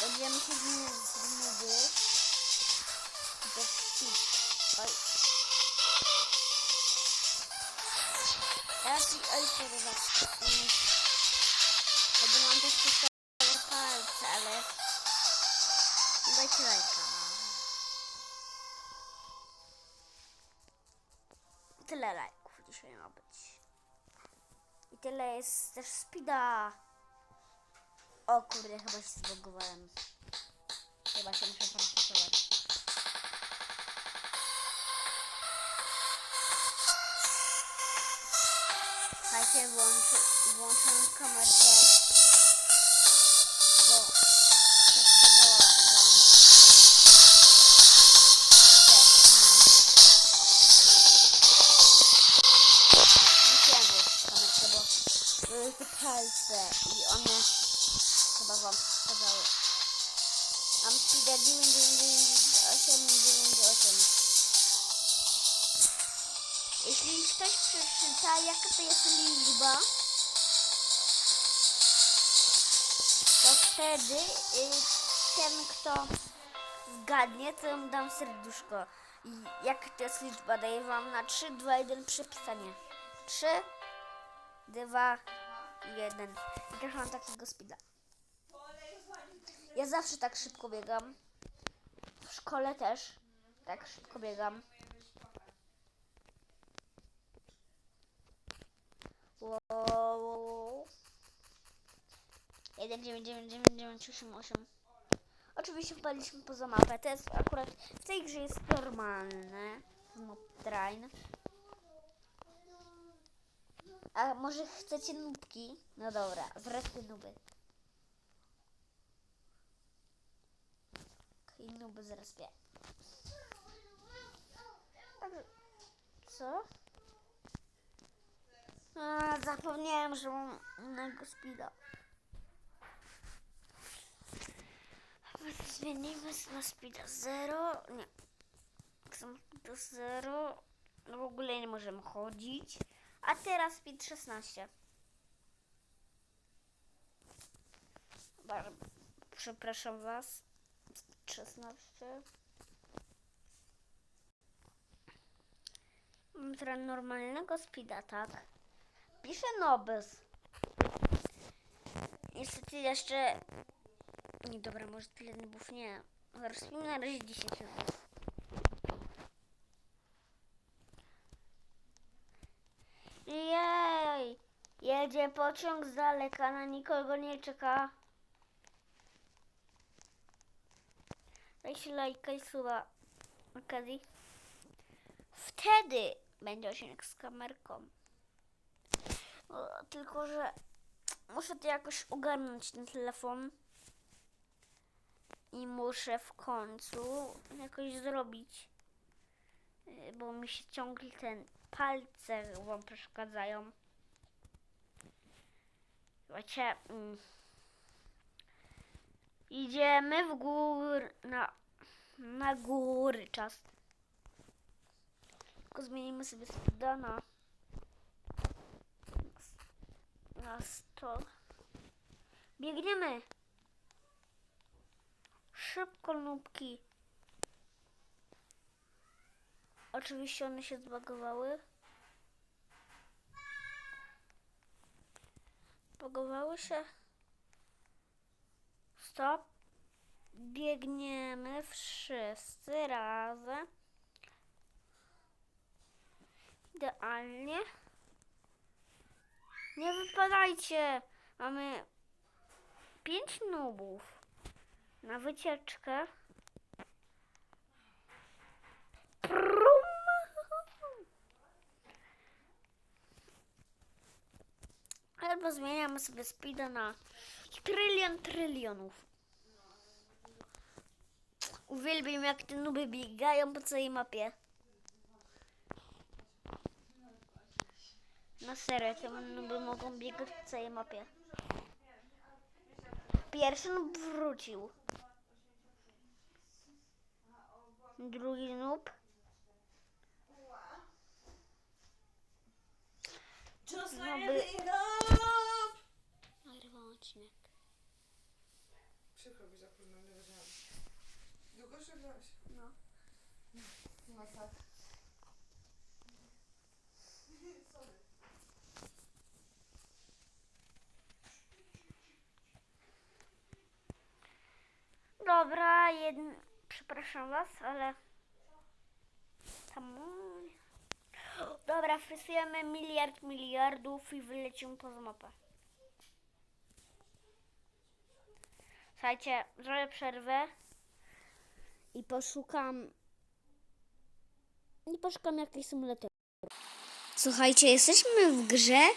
Będziemy się zmieniać z nuby. Do speed. Oj. Teraz i oj, kurwa. Lajka. Tyle lajków dzisiaj ma być. I tyle jest też speeda. O kurde, chyba się zbogowałem. Chyba się muszę farfować. Słuchajcie, włączy, włączam kamerkę. Te palce i one chyba wam przeszkadzały. Mam speeda 9998 98. Jeśli ktoś przeczyta, jaka to jest liczba, to wtedy y, ten, kto zgadnie, to mu dam serduszko. I jaka to jest liczba? Daję wam na 3, 2, 1 przepisanie. 3, 2, 1. I też mam takiego speeda. Ja zawsze tak szybko biegam. W szkole też tak szybko biegam. Wow. 1, 9, 9, 9, 9, 8, 8. Oczywiście wpadliśmy poza mapę. To jest akurat w tej grze jest normalne. Mob train. A może chcecie nubki? No dobra, zresztą nuby. I nuby zrespię. Także, co? A, zapomniałem, że mam innego speeda. Zmienimy na speeda 0. Nie. Są speeda 0. No w ogóle nie możemy chodzić. A teraz speed 16. Bardzo przepraszam was. Speed 16. Mam teraz normalnego speeda, tak? Piszę Nobys. Niestety jeszcze... Nie, dobra, może tyle nubów nie. Rozpijmy na razie 10 nubów. Jedzie pociąg z daleka, na nikogo nie czeka. Dajcie lajka i suba. Okazji. Wtedy będzie odcinek z kamerką. O, tylko, że muszę to jakoś ogarnąć ten telefon. I muszę w końcu jakoś zrobić. y, Bo mi się ciągle ten palce wam przeszkadzają. Słuchajcie, mm, idziemy w gór, na, na góry czas. Tylko zmienimy sobie speeda na, na 100. Biegniemy! Szybko, nubki. Oczywiście one się zbagowały. Zbagowały się. Stop. Biegniemy wszyscy razem. Idealnie. Nie wypadajcie. Mamy pięć nubów na wycieczkę. Albo zmieniamy sobie speeda na trylion trylionów. Uwielbiam jak te nuby biegają po całej mapie. Na serio, te nuby mogą biegać po całej mapie. Pierwszy noob wrócił. Drugi noob. Just No let it up! Nagrywam odcinek. Przykro mi za późno, nie wiedziałam. Długo żegnałaś? No. No tak. Sorry. Dobra, jedn... przepraszam was, ale tam... Dobra, wpisujemy miliard miliardów i wylecimy poza mapę. Słuchajcie, zrobię przerwę i poszukam... I poszukam jakiejś symulator. Słuchajcie, jesteśmy w grze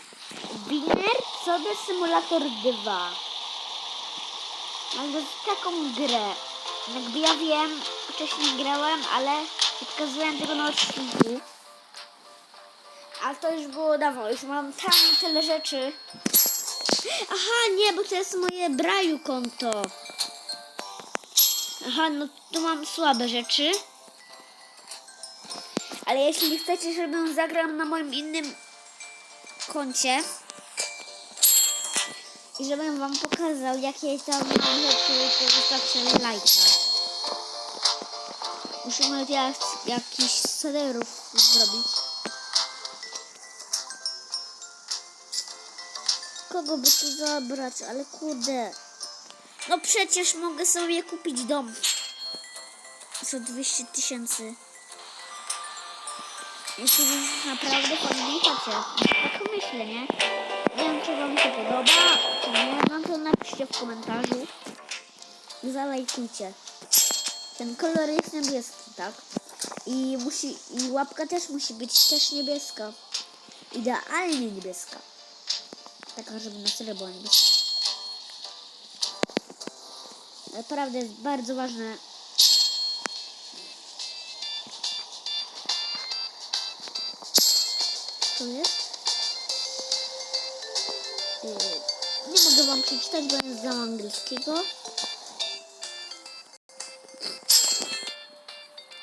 Winner Code Simulator 2. Albo z taką grę. Jakby ja wiem, wcześniej grałem, ale pokazywałem tego na odcinku. Ale to już było dawno, już mam tam tyle rzeczy. Aha, nie, bo to jest moje Braju konto. Aha, no to mam słabe rzeczy. Ale jeśli chcecie, żebym zagrał na moim innym koncie i żebym wam pokazał, jakie tam mam rzeczy, to zostawcie lajka. Musimy jak, jakiś serwerów zrobić. Kogo by tu zabrać, ale kurde. No przecież mogę sobie kupić dom. Za 200 tysięcy. Jeśli naprawdę pamiętacie. Tak myślę, nie? Wiem, czy wam się podoba, czy nie. No to napiszcie w komentarzu. Zalajkujcie. Ten kolor jest niebieski, tak? I musi, i łapka też musi być też niebieska. Idealnie niebieska. Taka, żeby na tyle była niebieska. Naprawdę jest bardzo ważne. Co jest? Yy, Nie mogę wam przeczytać, bo jest za angielskiego.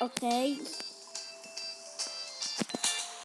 Okej.